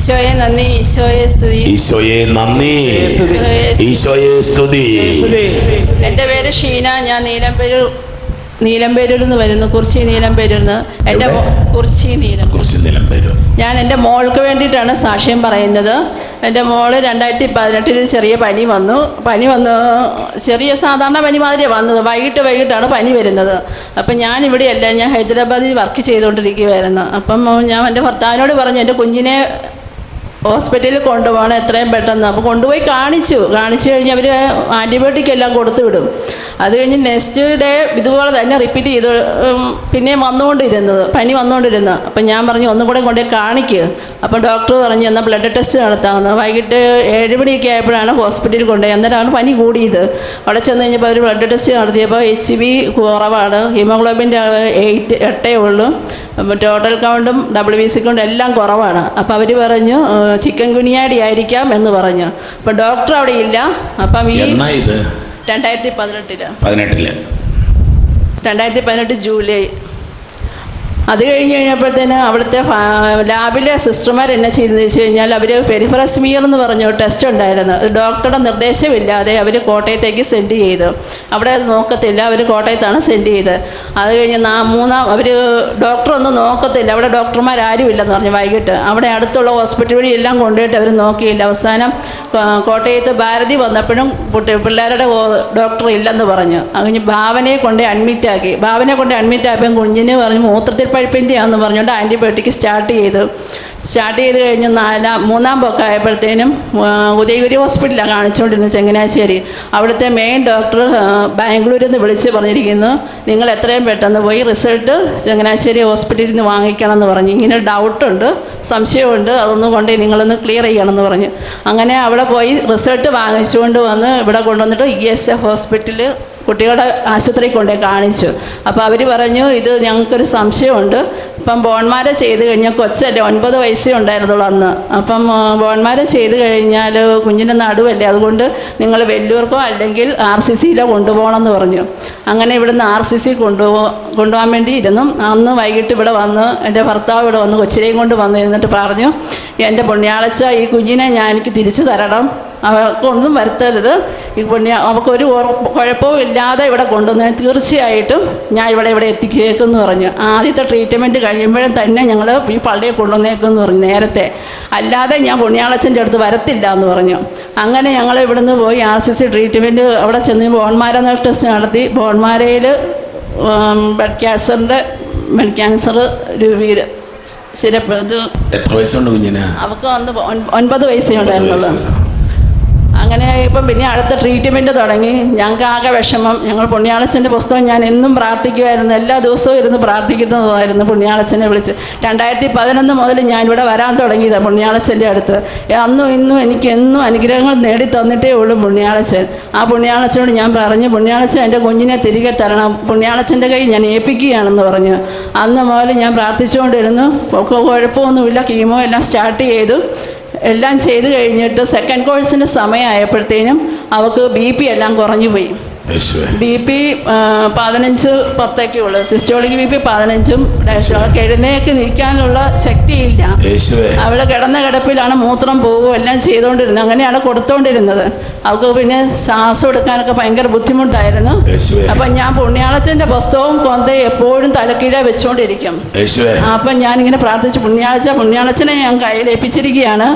ഈശോയെ നന്ദി ഈശോയെ സ്തുതി. ഈശോയെ നന്ദി. ഈശോയെ സ്തുതി. എന്റെ പേര് ഷീന. ഞാൻ നീലമ്പേരൂർ നീലമ്പേരൂരിൽ നിന്ന് വരുന്നു. കുറിച്ചി നീലമ്പേരൂരിൽ നിന്ന് എന്റെ കുറിച്ചി നീലം കുറിച്ചി നീലമ്പേരൂർ ഞാൻ എന്റെ മോൾക്ക് വേണ്ടിയിട്ടാണ് സാക്ഷ്യം പറയുന്നത്. എന്റെ മോൾ രണ്ടായിരത്തി പതിനെട്ടിൽ ചെറിയ പനി വന്നു. പനി വന്നു ചെറിയ സാധാരണ പനി മാതിരിയാണ് വന്നത്. വൈകിട്ട് വൈകിട്ടാണ് പനി വരുന്നത്. അപ്പം ഞാൻ ഇവിടെയല്ല ഞാൻ ഹൈദരാബാദിൽ വർക്ക് ചെയ്തുകൊണ്ടിരിക്കുകയായിരുന്നു അപ്പം ഞാൻ എന്റെ ഭർത്താവിനോട് പറഞ്ഞു എന്റെ കുഞ്ഞിനെ ഹോസ്പിറ്റലിൽ കൊണ്ടുപോകണം എത്രയും പെട്ടെന്ന്. അപ്പോൾ കൊണ്ടുപോയി കാണിച്ചു. കാണിച്ചു കഴിഞ്ഞ് അവർ ആന്റിബയോട്ടിക് എല്ലാം കൊടുത്തു വിടും. അത് കഴിഞ്ഞ് നെക്സ്റ്റ് ഡേ ഇതുപോലെ തന്നെ റിപ്പീറ്റ് ചെയ്ത്. പിന്നെ പിന്നെയും വന്നുകൊണ്ടിരുന്നത്. പനി വന്നുകൊണ്ടിരുന്നത്. അപ്പം ഞാൻ പറഞ്ഞു ഒന്നും കൂടെ കൊണ്ടുപോയി കാണിക്കുക അപ്പം ഡോക്ടർ പറഞ്ഞു എന്നാൽ ബ്ലഡ് ടെസ്റ്റ് നടത്താമെന്ന്. വൈകിട്ട് ഏഴ് മണിയൊക്കെ ആയപ്പോഴാണ് ഹോസ്പിറ്റലിൽ കൊണ്ടുപോയി. അന്നേരമാണ് പനി കൂടിയത്. അവിടെ ചെന്ന് കഴിഞ്ഞപ്പോൾ അവർ ബ്ലഡ് ടെസ്റ്റ് നടത്തിയപ്പോൾ എച്ച് ബി കുറവാണ്. ഹീമോഗ്ലോബിന്റെ എയ്റ്റ് എട്ടേ ഉള്ളൂ. ടോട്ടൽ കൗണ്ടും ഡബ്ല്യു ബി സി കൗണ്ടും എല്ലാം കുറവാണ്. അപ്പോൾ അവർ പറഞ്ഞു ചിക്കൻ ഗുനിയാടി ആയിരിക്കാം എന്ന് പറഞ്ഞു. അപ്പം ഡോക്ടർ അവിടെ ഇല്ല. അപ്പം ഈ രണ്ടായിരത്തി പതിനെട്ടിൽ. പതിനെട്ടിൽ. രണ്ടായിരത്തി പതിനെട്ട് ജൂലൈ. അത് കഴിഞ്ഞ് കഴിഞ്ഞപ്പോഴത്തേന് അവിടുത്തെ ലാബിലെ സിസ്റ്റർമാർ എന്നെ ചെയ്തെന്ന് വെച്ച് കഴിഞ്ഞാൽ അവർ പെരിഫറസ്മിയർ എന്ന് പറഞ്ഞ ടെസ്റ്റ് ഉണ്ടായിരുന്നു. ഡോക്ടറുടെ നിർദ്ദേശമില്ലാതെ അവർ കോട്ടയത്തേക്ക് സെൻഡ് ചെയ്തു. അവിടെ നോക്കത്തില്ല അവർ കോട്ടയത്താണ് സെൻഡ് ചെയ്ത് അത് കഴിഞ്ഞ് നാ മൂന്നാം അവർ ഡോക്ടറൊന്നും നോക്കത്തില്ല. അവിടെ ഡോക്ടർമാരും ഇല്ലെന്ന് പറഞ്ഞു വൈകിട്ട്. അവിടെ അടുത്തുള്ള ഹോസ്പിറ്റൽ വഴി എല്ലാം കൊണ്ടുപോയിട്ട് അവർ നോക്കിയില്ല. അവസാനം കോട്ടയത്ത് ഭാരതി വന്നപ്പോഴും കുട്ടി പിള്ളേരുടെ ഡോക്ടർ ഇല്ലെന്ന് പറഞ്ഞു. അത് കഴിഞ്ഞ് ഭാവനയെ കൊണ്ട് അഡ്മിറ്റാക്കി ഭാവനയെ കൊണ്ട് അഡ്മിറ്റ് ആയപ്പോൾ കുഞ്ഞിന് പറഞ്ഞു മൂത്രത്തിൽ പഴുപ്പിന്റെയാണെന്ന് പറഞ്ഞുകൊണ്ട് ആന്റിബയോട്ടിക് സ്റ്റാർട്ട് ചെയ്തു. സ്റ്റാർട്ട് ചെയ്ത് കഴിഞ്ഞ് നാലാം മൂന്നാം പൊക്കെ ആയപ്പോഴത്തേനും ഉദയഗുരി ഹോസ്പിറ്റലാണ് കാണിച്ചുകൊണ്ടിരുന്നത് ചങ്ങനാശ്ശേരി. അവിടുത്തെ മെയിൻ ഡോക്ടർ ബാംഗ്ലൂരിൽ നിന്ന് വിളിച്ച് പറഞ്ഞിരിക്കുന്നു നിങ്ങൾ എത്രയും പെട്ടെന്ന് പോയി റിസൾട്ട് ചങ്ങനാശ്ശേരി ഹോസ്പിറ്റലിൽ നിന്ന് വാങ്ങിക്കണം എന്ന് പറഞ്ഞു. ഇങ്ങനെ ഡൗട്ടുണ്ട് സംശയമുണ്ട് അതൊന്നും കൊണ്ട് നിങ്ങളൊന്ന് ക്ലിയർ ചെയ്യണമെന്ന് പറഞ്ഞു. അങ്ങനെ അവിടെ പോയി റിസൾട്ട് വാങ്ങിച്ചുകൊണ്ട് വന്ന് ഇവിടെ കൊണ്ടുവന്നിട്ട് ഇ എസ് എഫ് ഹോസ്പിറ്റലിൽ കുട്ടികളുടെ ആശുപത്രി കൊണ്ടേ കാണിച്ചു. അപ്പോൾ അവർ പറഞ്ഞു ഇത് ഞങ്ങൾക്കൊരു സംശയമുണ്ട്. ഇപ്പം ബോൺമാരെ ചെയ്ത് കഴിഞ്ഞാൽ കൊച്ചല്ലേ ഒൻപത് വയസ്സേ ഉണ്ടായിരുന്നുള്ളൂ അന്ന്. അപ്പം ബോൺമാരെ ചെയ്ത് കഴിഞ്ഞാൽ കുഞ്ഞിന്റെ നടുവല്ലേ? അതുകൊണ്ട് നിങ്ങൾ വെല്ലൂർക്കോ അല്ലെങ്കിൽ ആർ സി സിയിലോ കൊണ്ടുപോകണമെന്ന് പറഞ്ഞു. അങ്ങനെ ഇവിടുന്ന് ആർ സി സി കൊണ്ടുപോ കൊണ്ടുപോകാൻ വേണ്ടി ഇരുന്നു. അന്ന് വൈകിട്ട് ഇവിടെ വന്ന് എന്റെ ഭർത്താവ് ഇവിടെ വന്ന് കൊച്ചിനെയും കൊണ്ട് വന്ന് ഇരുന്നിട്ട് പറഞ്ഞു എന്റെ പുണ്യാളച്ച ഈ കുഞ്ഞിനെ ഞാൻ എനിക്ക് തിരിച്ചു തരണം. അവൾക്കൊന്നും വരുത്തരുത്. പിന്നെ അവൾക്കൊരു കുഴപ്പവും ഇല്ലാതെ ഇവിടെ കൊണ്ടുവന്ന്. തീർച്ചയായിട്ടും ഞാൻ ഇവിടെ ഇവിടെ എത്തിച്ചേക്കുമെന്ന് പറഞ്ഞു. ആദ്യത്തെ ട്രീറ്റ്മെന്റ് കഴിയുമ്പോഴും തന്നെ ഞങ്ങൾ ഈ പള്ളിയെ കൊണ്ടുവന്നേക്കുമെന്ന് പറഞ്ഞു നേരത്തെ. അല്ലാതെ ഞാൻ പുണ്യാളച്ചന്റെ അടുത്ത് വരത്തില്ല എന്ന് പറഞ്ഞു. അങ്ങനെ ഞങ്ങൾ ഇവിടുന്ന് പോയി ആർ സി സി ട്രീറ്റ്മെന്റ് അവിടെ ചെന്ന് ബോൺമാരെന്ന ടെസ്റ്റ് നടത്തി. ബോൺമാരയിൽ ബ്ലഡ് ക്യാൻസറിന്റെ ബ്ലഡ് ക്യാൻസർ രൂപീര് സ്ഥിരപ്പെടുത്തു അവർക്ക് വന്ന് ഒൻപത് വയസ്സേ ഉണ്ടായിരുന്നുള്ളൂ. അങ്ങനെ ഇപ്പം പിന്നെ അടുത്ത ട്രീറ്റ്മെന്റ് തുടങ്ങി. ഞങ്ങൾക്ക് ആകെ വിഷമം. ഞങ്ങൾ പുണ്യാളച്ചന്റെ പുസ്തകം ഞാൻ എന്നും പ്രാർത്ഥിക്കുമായിരുന്നു. എല്ലാ ദിവസവും ഇരുന്ന് പ്രാർത്ഥിക്കുന്നതായിരുന്നു പുണ്യാളച്ചനെ വിളിച്ച്. രണ്ടായിരത്തി പതിനൊന്ന് മുതൽ ഞാനിവിടെ വരാൻ തുടങ്ങിയത് പുണ്യാളച്ചന്റെ അടുത്ത്. അന്നും ഇന്നും എനിക്ക് എന്നും അനുഗ്രഹങ്ങൾ നേടി തന്നിട്ടേ ഉള്ളൂ പുണ്യാളച്ചൻ. ആ പുണ്യാളച്ചനോട് ഞാൻ പറഞ്ഞു പുണ്യാളച്ചൻ എന്റെ കുഞ്ഞിനെ തിരികെ തരണം. പുണ്യാളച്ചന്റെ കൈ ഞാൻ ഏൽപ്പിക്കുകയാണെന്ന് പറഞ്ഞു. അന്ന് മുതൽ ഞാൻ പ്രാർത്ഥിച്ചുകൊണ്ടിരുന്നു. കുഴപ്പമൊന്നുമില്ല. കീമോ എല്ലാം സ്റ്റാർട്ട് ചെയ്തു. എല്ലാം ചെയ്ത് കഴിഞ്ഞിട്ട് സെക്കൻഡ് കോഴ്സിന് സമയമായപ്പോഴത്തേനും അവൾക്ക് ബി പി എല്ലാം കുറഞ്ഞു പോയി ബി പി പതിനഞ്ച് പത്തൊക്കെ ഉള്ളു. സിസ്റ്റോളിക് ബി പി പതിനഞ്ചും എഴുന്നേക്ക് നിൽക്കാനുള്ള ശക്തിയില്ല. അവൾ കിടന്ന കിടപ്പിലാണ് മൂത്രം പോവുകയും എല്ലാം ചെയ്തുകൊണ്ടിരുന്നത് അങ്ങനെയാണ് കൊടുത്തോണ്ടിരുന്നത്. അവൾക്ക് പിന്നെ ശ്വാസം എടുക്കാനൊക്കെ ഭയങ്കര ബുദ്ധിമുട്ടായിരുന്നു. അപ്പൊ അപ്പം ഞാൻ പുണ്യാളച്ചന്റെ പുസ്തകവും കൊന്ത എപ്പോഴും തലക്കീഴ വെച്ചുകൊണ്ടിരിക്കും അപ്പൊ ഞാൻ ഇങ്ങനെ പ്രാർത്ഥിച്ചു പുണ്യാളച്ച പുണ്യാളച്ചനെ ഞാൻ കയ്യിലേപ്പിച്ചിരിക്കുകയാണ്.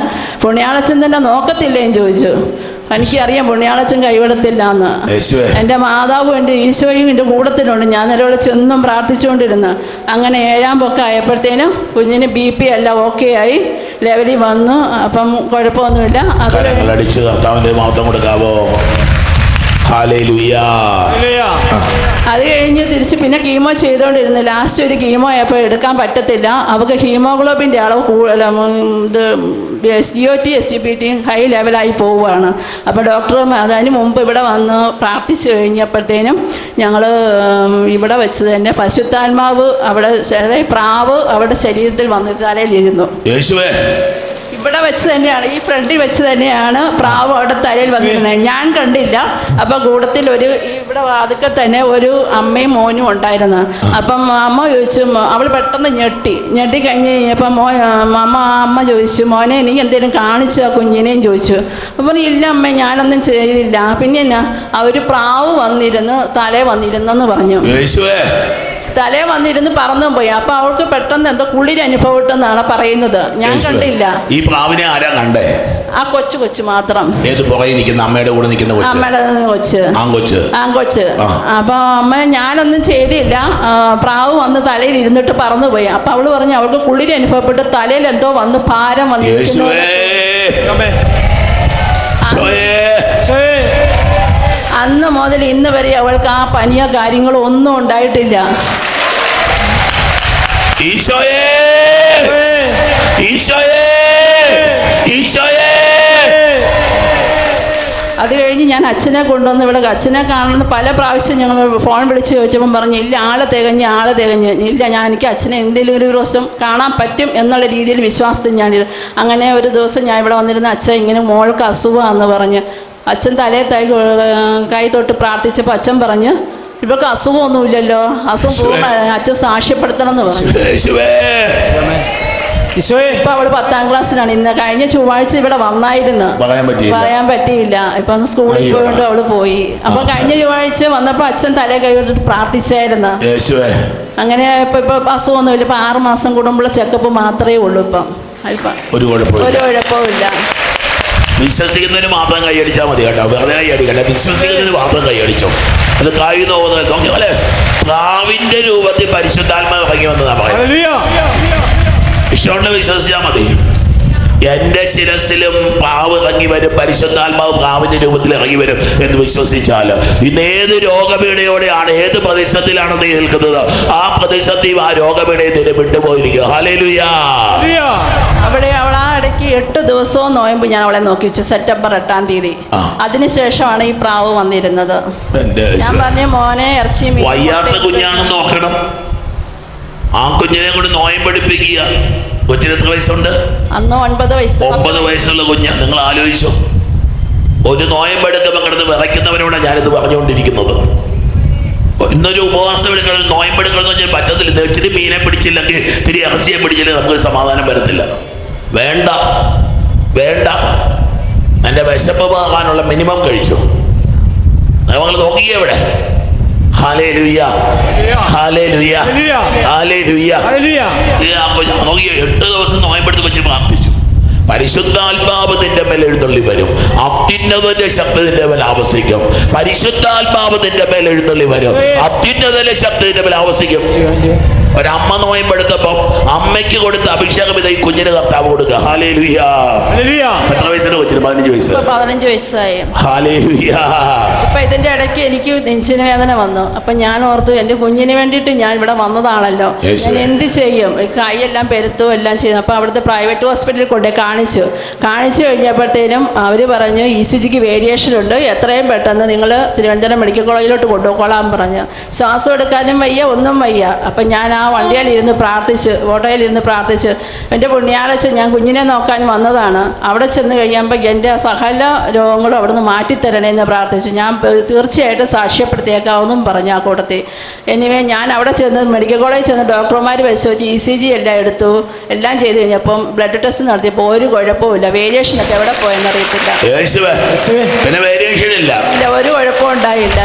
പുണ്യാളച്ചൻ തന്നെ നോക്കത്തില്ലേ ചോദിച്ചു. എനിക്കറിയാം പുണ്യാളച്ചൻ കൈവിടത്തില്ല എന്ന് യേശുവേ. എന്റെ മാതാവും എന്റെ ഈശോയും എന്റെ കൂടത്തിലുണ്ട്. ഞാൻ നിലവിളിച്ച് എന്നും പ്രാർത്ഥിച്ചുകൊണ്ടിരുന്നു. അങ്ങനെ ഏഴാം പൊക്കം ആയപ്പോഴത്തേനും കുഞ്ഞിന് ബി പി എല്ലാം ഓക്കെ ആയി. ലെവലിൽ വന്നു. അപ്പം കുഴപ്പമൊന്നുമില്ല. അത് അടിച്ച് കർത്താവിന്റെ മാത്രം കൊടുക്കാവോ? ഹാലേലുയ്യാ അത് കഴിഞ്ഞ് തിരിച്ച് പിന്നെ കീമോ ചെയ്തുകൊണ്ടിരുന്നു ലാസ്റ്റ് ഒരു കീമോ ആയപ്പോൾ എടുക്കാൻ പറ്റത്തില്ല. അവർക്ക് ഹീമോഗ്ലോബിന്റെ അളവ് കൂടുതൽ ഇത് S D O T S T P T high ലെവലായി പോവുകയാണ്. അപ്പോൾ ഡോക്ടർ അതിന് മുമ്പ് ഇവിടെ വന്ന് പ്രാർത്ഥിച്ചു കഴിഞ്ഞപ്പോഴത്തേനും ഞങ്ങൾ ഇവിടെ വെച്ച് തന്നെ പശുത്താത്മാവ് അവിടെ പ്രാവ് അവിടെ ശരീരത്തിൽ വന്നിട്ട് തലയിലിരുന്നു യേശുവേ ഇവിടെ വെച്ച് തന്നെയാണ് ഈ ഫ്രണ്ടിൽ വെച്ച് തന്നെയാണ് പ്രാവ് അവിടെ തലയിൽ വന്നിരുന്നത്. ഞാൻ കണ്ടില്ല. അപ്പം കൂട്ടത്തിൽ ഒരു ഇവിടെ വാതുക്കെ തന്നെ ഒരു അമ്മയും മോനും ഉണ്ടായിരുന്നു. അപ്പം അമ്മ ചോദിച്ചു അവൾ പെട്ടെന്ന് ഞെട്ടി. ഞെട്ടി കഴിഞ്ഞ് കഴിഞ്ഞപ്പം മോ അമ്മ അമ്മ ചോദിച്ചു മോനെ നീ എന്തേലും കാണിച്ചു ആ കുഞ്ഞിനെയും? ചോദിച്ചു. അപ്പം ഇല്ല അമ്മ ഞാനൊന്നും ചെയ്തില്ല. പിന്നെ എന്നാ ആ ഒരു പ്രാവ് വന്നിരുന്ന് തലേ വന്നിരുന്നെന്ന് പറഞ്ഞു. തലേ വന്നിരുന്ന് പറന്നും പോയി. അപ്പൊ അവൾക്ക് പെട്ടെന്ന് എന്തോ കുളിര് അനുഭവിട്ടെന്നാണ് പറയുന്നത്. ഞാൻ കണ്ടില്ല. ഈ പ്രാവിനെ ആരാ കണ്ടേ? ആ കൊച്ചു കൊച്ചു മാത്രം. ഏത് പുറകെ നിൽക്കുന്ന അമ്മയുടെ കൂടെ നിൽക്കുന്ന കൊച്ച്? അമ്മയുടെ കൊച്ച്. ആങ്കൊച്ച് ആ കൊച്ച് ആ. അപ്പൊ അമ്മ ഞാനൊന്നും ചെയ്തില്ല. പ്രാവ് വന്ന് തലയിൽ ഇരുന്നിട്ട് പറന്നു പോയി. അപ്പൊ അവൾ പറഞ്ഞു അവൾക്ക് കുളിര് അനുഭവപ്പെട്ട് തലയിൽ എന്തോ വന്ന് ഭാരം വന്നിരിക്കുന്നു. യേശുവേ. യേശുവേ. അന്ന് മുതൽ ഇന്ന് വരെ അവൾക്ക് ആ പനിയോ കാര്യങ്ങളോ ഒന്നും ഉണ്ടായിട്ടില്ല. ഈശോയേ! ഈശോയേ! ഈശോയേ! അത് കഴിഞ്ഞ് ഞാൻ അച്ഛനെ കൊണ്ടുവന്ന് ഇവിടെ അച്ഛനെ കാണുന്ന പല പ്രാവശ്യം ഞങ്ങൾ ഫോൺ വിളിച്ച് ചോദിച്ചപ്പം പറഞ്ഞു ഇല്ല ആളെ തികഞ്ഞ് ആളെ തികഞ്ഞ്. ഇല്ല ഞാൻ എനിക്ക് അച്ഛനെ എന്തെങ്കിലും ഒരു ദിവസം കാണാൻ പറ്റും എന്നുള്ള രീതിയിൽ വിശ്വാസത്തിൽ ഞാൻ അങ്ങനെ ഒരു ദിവസം ഞാൻ ഇവിടെ വന്നിരുന്ന അച്ഛൻ ഇങ്ങനെ മോൾക്ക് അസുഖമാണെന്ന് പറഞ്ഞ് അച്ഛൻ തലേ തൈ കൈ തൊട്ട് പ്രാർത്ഥിച്ചപ്പോൾ അച്ഛൻ പറഞ്ഞ് ഇവർക്ക് അസുഖമൊന്നുമില്ലല്ലോ. അസുഖം അച്ഛൻ സാക്ഷ്യപ്പെടുത്തണം എന്ന് പറഞ്ഞു. ഇപ്പൊ അവൾ പത്താം ക്ലാസ്സിലാണ്. ഇന്ന് കഴിഞ്ഞ ചൊവ്വാഴ്ച ഇവിടെ വന്നായിരുന്നു. പറയാൻ പറ്റിയില്ല. ഇപ്പൊ സ്കൂളിൽ. പോയിട്ട് അവൾ പോയി. അപ്പൊ കഴിഞ്ഞ ചൊവ്വാഴ്ച വന്നപ്പോ അച്ഛൻ തല കൈവിട്ടിട്ട് പ്രാർത്ഥിച്ചായിരുന്നു. യേശുവേ അങ്ങനെ ഇപ്പൊ ഇപ്പൊ അസുഖമൊന്നുമില്ല. ഇപ്പൊ ആറ് മാസം കൂടുമ്പോൾ ചെക്കപ്പ് മാത്രമേ ഉള്ളൂ ഇപ്പം. ഒരു കുഴപ്പമില്ല വിശ്വസിക്കുന്നതിന് മാത്രം കൈയടിച്ചാൽ മതി കേട്ടോ. വെറുതെ കൈയടിക്കട്ടെ വിശ്വസിക്കുന്നതിന് മാത്രം കൈയടിച്ചോ. അത് കൈ നോക്കുന്നത് നോക്കിയാലേ പ്രാവിന്റെ രൂപത്തിൽ പരിശുദ്ധാത്മ ഇറങ്ങി വന്നതാ പറയാം ഹല്ലേലൂയ. ഇഷ്ടമുണ്ട് വിശ്വസിച്ചാൽ മതി. എന്റെ ശിരസിലും പ്രാവ് ഇറങ്ങി വരും. പരിശുദ്ധാത്മാവ് പ്രാവിന്റെ രൂപത്തിൽ ഇറങ്ങി വരും എന്ന് വിശ്വസിച്ചാൽ ഇന്ന് ഏത് രോഗപീഠയോടെയാണ് ഏത് പ്രതിസന്ധിയിലാണ് നീ നിൽക്കുന്നത്? ആ പ്രതിസന്ധി ആ രോഗപീഠയെ നിന്നെ വിട്ടുപോയിരിക്കുക. ഹലേലുയാ അവിടെ അവൾ ആ ഇടയ്ക്ക് എട്ട് ദിവസവും നോയമ്പ് ഞാൻ അവളെ നോക്കി വെച്ചു. സെപ്റ്റംബർ എട്ടാം തീയതി. അതിനുശേഷമാണ് ഈ പ്രാവ് വന്നിരുന്നത്. ഞാൻ പറഞ്ഞ മോനെ ഇറച്ചി വയ്യാത്ത കുഞ്ഞാണെന്ന് നോക്കണം ആ കുഞ്ഞിനെ കൊണ്ട് നോയം പഠിപ്പിക്കുക കൊച്ചിന് എത്ര വയസ്സുണ്ട്? അന്ന് ഒൻപത് വയസ്സ്. ഒമ്പത് വയസ്സുള്ള കുഞ്ഞ്. നിങ്ങൾ ആലോചിച്ചോ. ഒരു നോയമ്പെടുക്കുമ്പോൾ കിടന്ന് വിറയ്ക്കുന്നവരോടാണ് ഞാനിത് പറഞ്ഞുകൊണ്ടിരിക്കുന്നത്. ഇന്നൊരു ഉപവാസം എടുക്കണം നോയമ്പെടുക്കണം എന്ന് വെച്ചാൽ പറ്റത്തില്ല. ഇത് ഇച്ചിരി മീനെ പിടിച്ചില്ലെങ്കിൽ ഇത്തിരി ഇറച്ചിയെ പിടിച്ചില്ലെങ്കിൽ നമുക്ക് സമാധാനം വരത്തില്ല. വേണ്ട. വേണ്ട. എന്റെ വിശപ്പ് പോകാനുള്ള മിനിമം കഴിച്ചു. നമ്മൾ നോക്കിയേ ഇവിടെ. നോക്കിയോ എട്ട് ദിവസം നോയമ്പെടുത്ത് വെച്ച് പ്രാർത്ഥിച്ചു. പരിശുദ്ധാത്മാവ് നിന്റെ മേൽ എഴുന്നള്ളി വരും. അത്യുന്നതന്റെ ശബ്ദത്തിന്റെ മേൽ ആവസിക്കും. പരിശുദ്ധാത്മാവ് നിന്റെ മേൽ എഴുന്നള്ളി വരും. അത്യുന്നതന്റെ ശബ്ദത്തിന്റെ മേൽ ആവസിക്കും. ഒരമ്മ നോയമ്പെടുത്തപ്പം അമ്മയ്ക്ക് കൊടുത്ത അഭിഷേകം ഇത് ഈ കുഞ്ഞിന് കർത്താവ് കൊടുക്കുക എത്ര വയസ്സിന് കൊച്ചിന്? പതിനഞ്ച് വയസ്സ്. പതിനഞ്ച് വയസ്സായി. ഇപ്പൊ ഇതിന്റെ ഇടയ്ക്ക് എനിക്ക് നെഞ്ചിന് വേദന വന്നു. അപ്പൊ ഞാൻ ഓർത്തു എന്റെ കുഞ്ഞിന് വേണ്ടിയിട്ട് ഞാൻ ഇവിടെ വന്നതാണല്ലോ. ഞാൻ എന്ത് ചെയ്യും? കൈയെല്ലാം പെരുത്തും എല്ലാം ചെയ്യുന്നു അപ്പൊ അവിടുത്തെ പ്രൈവറ്റ് ഹോസ്പിറ്റലിൽ കൊണ്ടു കാണിച്ചു. കാണിച്ചു കഴിഞ്ഞപ്പോഴത്തേനും അവർ പറഞ്ഞു ഇ സി ജിക്ക് വേരിയേഷൻ ഉണ്ട്. എത്രയും പെട്ടെന്ന് നിങ്ങൾ തിരുവനന്തപുരം മെഡിക്കൽ കോളേജിലോട്ട് കൊണ്ടുപോകൊള്ളാൻ പറഞ്ഞു. ശ്വാസം എടുക്കാനും വയ്യ ഒന്നും വയ്യ. അപ്പം ഞാൻ ആ വണ്ടിയിലിരുന്ന് പ്രാർത്ഥിച്ച് ഓട്ടോയിലിരുന്ന് പ്രാർത്ഥിച്ച് എന്റെ പുണ്യാളച്ച് ഞാൻ കുഞ്ഞിനെ നോക്കാൻ വന്നതാണ്. അവിടെ ചെന്ന് കഴിയുമ്പോൾ എന്റെ സകല രോഗങ്ങളും അവിടുന്ന് മാറ്റിത്തരണേന്ന് പ്രാർത്ഥിച്ചു. ഞാൻ തീർച്ചയായിട്ടും സാക്ഷ്യപ്പെടുത്തിയേക്കാവെന്നും പറഞ്ഞു ആ കൂട്ടത്തിൽ. എനിവേ ഞാൻ അവിടെ ചെന്ന് മെഡിക്കൽ കോളേജിൽ ചെന്ന് ഡോക്ടർമാർ പരിശോധിച്ച് ഇ സി ജി എല്ലാം എടുത്തു. എല്ലാം ചെയ്ത് കഴിഞ്ഞപ്പം ബ്ലഡ് ടെസ്റ്റ് നടത്തിയപ്പോൾ ഒരു കുഴപ്പമില്ല വേരിയേഷനൊക്കെ എവിടെ പോയെന്നറിയത്തില്ല യേശുവേ യേശുവേ. പിന്നെ വേരിയേഷൻ ഇല്ല. ഇല്ല ഒരു കുഴപ്പവും ഉണ്ടായില്ല.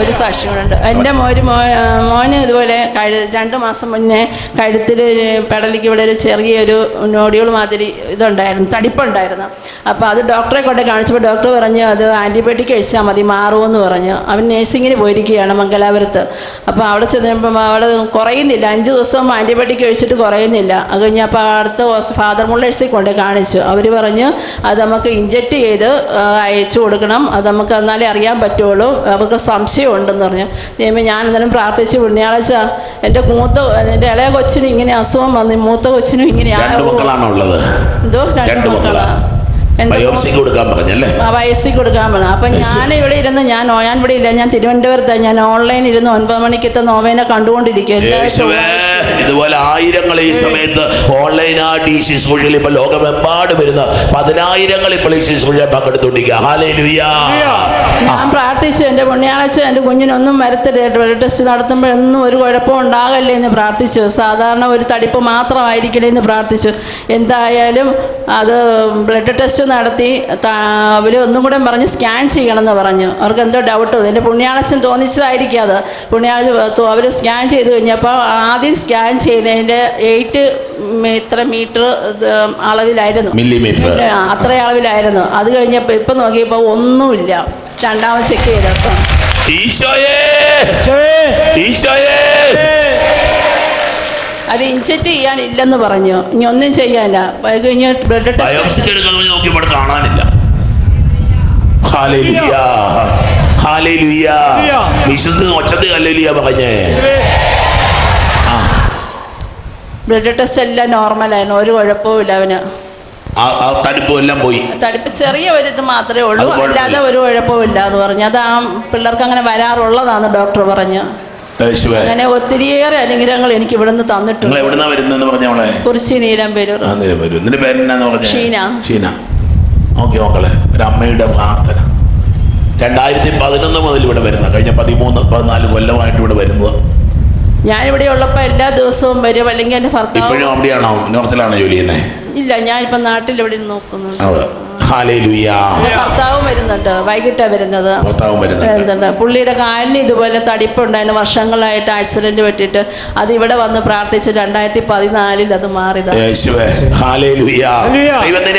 ഒരു സാക്ഷ്യങ്ങളുണ്ട് എന്റെ മോ മോന് ഇതുപോലെ കഴു രണ്ട് മാസം മുന്നേ കഴുത്തിൽ പെടലിക്ക് ഇവിടെ ഒരു ചെറിയൊരു നോഡിയോൾ മാതിരി ഇതുണ്ടായിരുന്നു തടിപ്പുണ്ടായിരുന്നു. അപ്പോൾ അത് ഡോക്ടറെ കൊണ്ട് കാണിച്ചപ്പോൾ ഡോക്ടർ പറഞ്ഞു അത് ആന്റിബയോട്ടിക് കഴിച്ചാൽ മതി മാറുമെന്ന് പറഞ്ഞു. അവൻ നേഴ്സിങ്ങിന് പോയിരിക്കുകയാണ് മംഗലാപുരത്ത്. അപ്പോൾ അവിടെ ചെന്നപ്പം അവിടെ കുറയുന്നില്ല. അഞ്ച് ദിവസം ആന്റിബയോട്ടിക് കഴിച്ചിട്ട് കുറയുന്നില്ല. അത് കഴിഞ്ഞപ്പോൾ അടുത്ത ഫാദർ മുള്ളേഴ്സിൽ കൊണ്ട് കാണിച്ചു. അവർ പറഞ്ഞു അത് നമുക്ക് ഇഞ്ചക്റ്റ് ചെയ്ത് അയച്ചു കൊടുക്കണം. അത് നമുക്ക് എന്നാലേ അറിയാൻ പറ്റുള്ളൂ. അവർക്ക് സംശയം ഉണ്ടെന്ന് പറഞ്ഞു. ദൈവം ഞാൻ അന്നേരം പ്രാർത്ഥിച്ച് പുണ്യാളച്ച എന്റെ മൂത്ത എന്റെ ഇളയ കൊച്ചിനും ഇങ്ങനെ അസുഖം വന്നു മൂത്ത കൊച്ചിനും ഇങ്ങനെ എന്തോ? രണ്ട് രണ്ട് ബയോപ്സിക്ക് കൊടുക്കാൻ പറഞ്ഞല്ലേ വയസ്സിൽ കൊടുക്കാൻ പറഞ്ഞു. അപ്പം ഞാൻ ഇവിടെ ഇരുന്ന് ഞാൻ ഞാൻ ഇവിടെ ഇല്ല. ഞാൻ തിരുവനന്തപുരത്താണ് ഞാൻ ഓൺലൈനിൽ ഇരുന്ന് ഒൻപത് മണിക്കത്തെ നോവേനെ കണ്ടുകൊണ്ടിരിക്കുക എല്ലാ യേശുവേ ഇതുപോലെ ആയിരങ്ങൾ ഈ സമയത്ത് ഓൺലൈനായിട്ട് ഈ ശുശ്രൂഷയിൽ ഇപ്പൊ ലോകമെമ്പാടും വരുന്ന പതിനായിരങ്ങൾ ഇപ്പോൾ ഈ ശുശ്രൂഷ പങ്കെടുത്തോണ്ടിരിക്കുക ഞാൻ പ്രാർത്ഥിച്ചു. എന്റെ പുണ്യാളച്ച എന്റെ കുഞ്ഞിനൊന്നും വരത്തരുത് ബ്ലഡ് ടെസ്റ്റ് നടത്തുമ്പോഴൊന്നും ഒരു കുഴപ്പം ഉണ്ടാകല്ലേ എന്ന് പ്രാർത്ഥിച്ചു. സാധാരണ ഒരു തടിപ്പ് മാത്രമായിരിക്കണേ എന്ന് പ്രാർത്ഥിച്ചു. എന്തായാലും അത് ബ്ലഡ് ടെസ്റ്റ് നടത്തി അവർ ഒന്നും കൂടെ പറഞ്ഞ് സ്കാൻ ചെയ്യണമെന്ന് പറഞ്ഞു. അവർക്ക് എന്തോ ഡൗട്ട് എന്റെ പുണ്യാളച്ചൻ തോന്നിച്ചതായിരിക്കും അത്. പുണ്യാളച്ച അവർ സ്കാൻ ചെയ്ത് കഴിഞ്ഞപ്പോൾ ആദ്യം സ്കാൻ ചെയ്തതിന്റെ എയ്റ്റ് ഇത്ര മീറ്റർ അളവിലായിരുന്നു. മില്ലിമീറ്റർ അത്ര അളവിലായിരുന്നു. അത് കഴിഞ്ഞപ്പോൾ ഇപ്പം നോക്കിയപ്പോൾ ഒന്നുമില്ല. രണ്ടാമത് ചെക്ക് ചെയ്തപ്പോൾ ഈശോയേ! ഈശോയെ! ഈശോയേ! അത് ഇഞ്ചക്ട് ചെയ്യാനില്ലെന്ന് പറഞ്ഞു. ഇനി ഒന്നും ചെയ്യാനില്ല. കഴിഞ്ഞ് ബ്ലഡ് ടെസ്റ്റ് നോക്കിയപ്പോൾ കാണാനില്ല. ബ്ലഡ് ടെസ്റ്റ് എല്ലാം നോർമൽ നോർമലായിരുന്നു ഒരു കുഴപ്പവും അവന്. എല്ലാം പോയി. തടിപ്പ് ചെറിയ ഒരു ഇത് മാത്രമേ ഉള്ളൂ. അല്ലാതെ ഒരു കുഴപ്പവും ഇല്ല എന്ന് പറഞ്ഞു. അത് ആ പിള്ളേർക്ക് അങ്ങനെ വരാറുള്ളതാണ് ഡോക്ടർ പറഞ്ഞു. അങ്ങനെ ഒത്തിരിയേറെ അനുഗ്രഹങ്ങൾ എനിക്ക് ഇവിടുന്ന് തന്നിട്ടുണ്ട്. എവിടുന്നാ വരുന്നതെന്ന് പറഞ്ഞവളെ കുറിച്ചി നീലമ്പേരൂർ നിന്റെ പേരെന്നാന്ന് പറഞ്ഞു? ഷീന. ഷീന. ഓക്കെ മക്കളെ ഒരു അമ്മയുടെ പ്രാർത്ഥന. രണ്ടായിരത്തി പതിനൊന്ന് മുതൽ ഇവിടെ വരുന്ന കഴിഞ്ഞ പതിമൂന്ന് പതിനാല് കൊല്ലമായിട്ട് ഇവിടെ വരുന്നത്. ഇവിടെ ഉള്ളപ്പോൾ എല്ലാ ദിവസവും വരും. അല്ലെങ്കിൽ എന്റെ ഭർത്താവ് ഇപ്പോഴും അവിടെയാണോ? നോർത്തിലാണോ ജോലി ചെയ്യുന്നത് ഇല്ല ഞാനിപ്പോൾ നാട്ടിൽ ഇവിടെ നോക്കുന്നുണ്ട് വരുന്നുണ്ട്. വരുന്നത്. വരുന്നുണ്ട്. പുള്ളിയുടെ കാലിന് ഇതുപോലെ തടിപ്പുണ്ടായിരുന്നു. വർഷങ്ങളായിട്ട് ആക്സിഡന്റ് പറ്റിയിട്ട് അത് ഇവിടെ വന്ന് പ്രാർത്ഥിച്ച് രണ്ടായിരത്തി പതിനാലിൽ അത്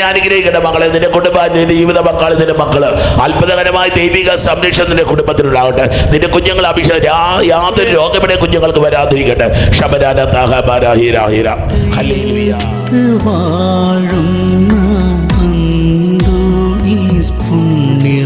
അനുഗ്രഹിക്കട്ടെ മകളെ നിന്റെ കുടുംബം നിന്റെ ജീവിത മക്കൾ നിന്റെ മക്കൾ അത്ഭുതകരമായ ദൈവിക സംരക്ഷണം നിന്റെ കുടുംബത്തിലുണ്ടാവട്ടെ നിന്റെ കുഞ്ഞുങ്ങൾ അഭിഷേകം യാതൊരു രോഗമിടെ കുഞ്ഞുങ്ങൾക്ക് വരാതിരിക്കട്ടെ. ശബരാന താഹ ഹല്ലേലൂയ